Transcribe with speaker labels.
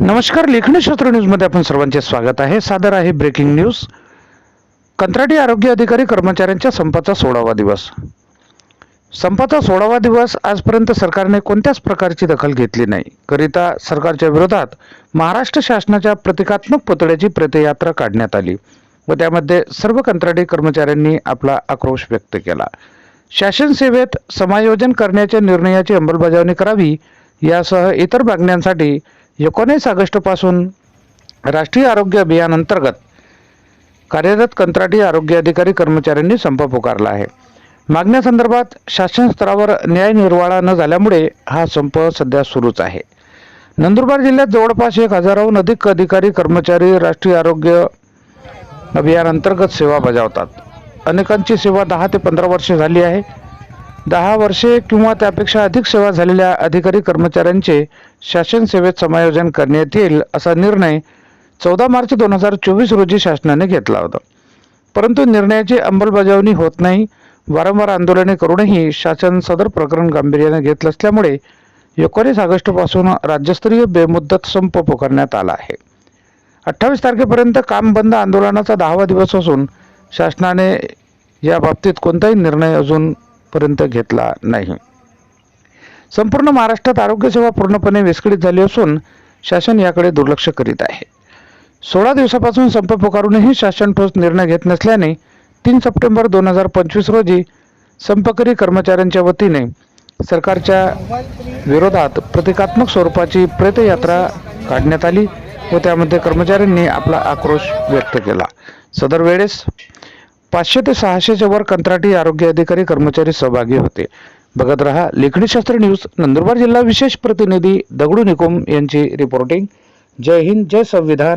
Speaker 1: नमस्कार लेखणीशास्त्र न्यूजमध्ये आपण सर्वांचे स्वागत आहे. सादर आहे ब्रेकिंग न्यूज. कंत्राटी आरोग्य अधिकारी कर्मचाऱ्यांच्या संपाचा सोळावा दिवस. संपाचा सोळावा दिवस आजपर्यंत सरकारने कोणत्याच प्रकारची दखल घेतली नाही. करिता सरकारच्या विरोधात महाराष्ट्र शासनाच्या प्रतिकात्मक पुतळ्याची प्रतियात्रा काढण्यात आली व त्यामध्ये सर्व कंत्राटी कर्मचाऱ्यांनी आपला आक्रोश व्यक्त केला. शासन सेवेत समायोजन करण्याच्या निर्णयाची अंमलबजावणी करावी यासह इतर मागण्यांसाठी एकोणीस ऑगस्टपासून राष्ट्रीय आरोग्य अभियान अंतर्गत कार्यरत कंत्राटी आरोग्य अधिकारी कर्मचाऱ्यांनी संप पुकारला आहे. मागण्यासंदर्भात शासन स्तरावर न्याय निर्वाळा न झाल्यामुळे हा संप सध्या सुरूच आहे. नंदुरबार जिल्ह्यात जवळपास एक हजाराहून अधिक अधिकारी कर्मचारी राष्ट्रीय आरोग्य अभियान अंतर्गत सेवा बजावतात. अनेकांची सेवा दहा ते पंधरा वर्षे झाली आहे. दहा वर्षे किंवा त्यापेक्षा अधिक सेवा झालेल्या अधिकारी कर्मचाऱ्यांचे शासन सेवेत समायोजन करण्यात येईल असा निर्णय चौदा मार्च दोन हजार चोवीस रोजी शासनाने घेतला होता. परंतु निर्णयाची अंमलबजावणी होत नाही. वारंवार आंदोलने करूनही शासन सदर प्रकरण गांभीर्याने घेतलं असल्यामुळे एकोणीस ऑगस्टपासून राज्यस्तरीय बेमुदत संप पुकारण्यात आला आहे. अठ्ठावीस तारखेपर्यंत काम बंद आंदोलनाचा दहावा दिवस असून शासनाने या बाबतीत कोणताही निर्णय अजून पर्यंत घेतला नाही. संपूर्ण महाराष्ट्रात आरोग्यसेवा पूर्णपणे विस्कळीत झाली असून शासन याकडे दुर्लक्ष करीत आहे. सोळा दिवसापासून संप पुकारूनही शासन ठोस निर्णय घेत नसल्याने तीन सप्टेंबर दोन हजार पंचवीस रोजी संपकरी कर्मचाऱ्यांच्या वतीने सरकारच्या विरोधात प्रतिकात्मक स्वरूपाची प्रेतयात्रा काढण्यात आली व त्यामध्ये कर्मचाऱ्यांनी आपला आक्रोश व्यक्त केला. सदर वेळेस पाचशे ते सहाशेच्या वर कंत्राटी आरोग्य अधिकारी कर्मचारी सहभागी होते. बघत रहा लेखणीशास्त्र न्यूज नंदुरबार जिल्हा विशेष प्रतिनिधी दगडू निकोम यांची रिपोर्टिंग जय हिंद जय संविधान.